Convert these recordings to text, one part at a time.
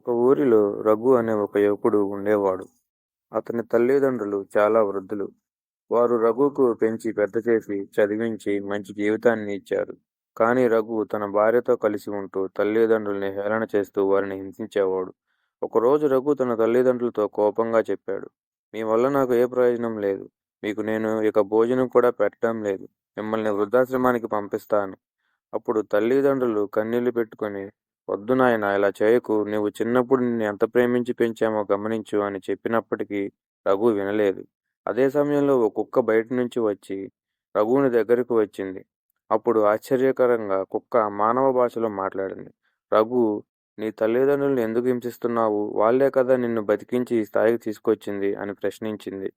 ఒక ఊరిలో రఘు అనే ఒక యువకుడు ఉండేవాడు. అతని తల్లిదండ్రులు చాలా వృద్ధులు. వారు రఘుకు పెంచి పెద్ద చేసి, చదివించి మంచి జీవితాన్ని ఇచ్చారు. కానీ రఘు తన భార్యతో కలిసి ఉంటూ తల్లిదండ్రుల్ని హేళన చేస్తూ వారిని హింసించేవాడు. ఒకరోజు రఘు తన తల్లిదండ్రులతో కోపంగా చెప్పాడు. మీ వల్ల నాకు ఏ ప్రయోజనం లేదు. మీకు నేను ఇక భోజనం కూడా పెట్టడం లేదు. మిమ్మల్ని వృద్ధాశ్రమానికి పంపిస్తాను. అప్పుడు తల్లిదండ్రులు కన్నీళ్ళు పెట్టుకొని వద్దు నాయన ఇలా చేయకు. నీవు చిన్నప్పుడు నిన్ను ఎంత ప్రేమించి పెంచామో గమనించు అని చెప్పినప్పటికీ రఘు వినలేదు. అదే సమయంలో ఓ కుక్క బయట నుంచి వచ్చి రఘువుని దగ్గరకు వచ్చింది. అప్పుడు ఆశ్చర్యకరంగా కుక్క మానవ భాషలో మాట్లాడింది. రఘు నీ తల్లిదండ్రులను ఎందుకు హింసిస్తున్నావు? వాళ్ళే కదా నిన్ను బతికించి ఈ స్థాయికి తీసుకొచ్చింది అని ప్రశ్నించింది.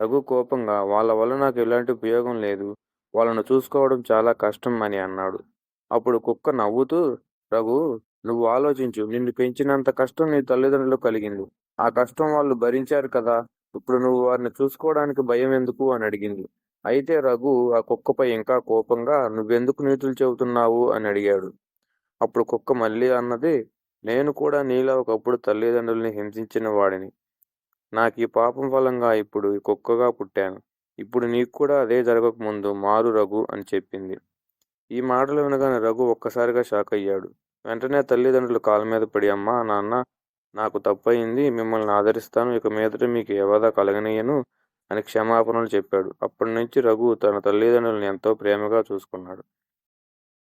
రఘు కోపంగా వాళ్ళ వల్ల నాకు ఎలాంటి ఉపయోగం లేదు. వాళ్ళను చూసుకోవడం చాలా కష్టం అని అన్నాడు. అప్పుడు కుక్క నవ్వుతూ రఘు నువ్వు ఆలోచించు. నిన్ను పెంచినంత కష్టం నీ తల్లిదండ్రులకు కలిగింది. ఆ కష్టం వాళ్ళు భరించారు కదా! ఇప్పుడు నువ్వు వారిని చూసుకోవడానికి భయం ఎందుకు అని అడిగింది. అయితే రఘు ఆ కుక్కపై ఇంకా కోపంగా నువ్వెందుకు నీతులు చెబుతున్నావు అని అడిగాడు. అప్పుడు కుక్క మళ్ళీ అన్నది నేను కూడా నీలా ఒకప్పుడు తల్లిదండ్రుల్ని హింసించిన వాడిని. నాకు ఈ పాపం ఫలంగా ఇప్పుడు ఈ కుక్కగా పుట్టాను. ఇప్పుడు నీకు కూడా అదే జరగకముందు మారు రఘు అని చెప్పింది. ఈ మాటలు వినగానే రఘు ఒక్కసారిగా షాక్ అయ్యాడు వెంటనే తల్లిదండ్రుల కాళ్ళమీద పడి అమ్మా, నాన్న నాకు తప్పయింది. మిమ్మల్ని ఆదరిస్తాను. ఇక మీదట మీకు ఏ బాధ కలగనీయను అని క్షమాపణలు చెప్పాడు. అప్పటినుంచి రఘు తన తల్లిదండ్రుల్ని ఎంతో ప్రేమగా చూసుకున్నాడు.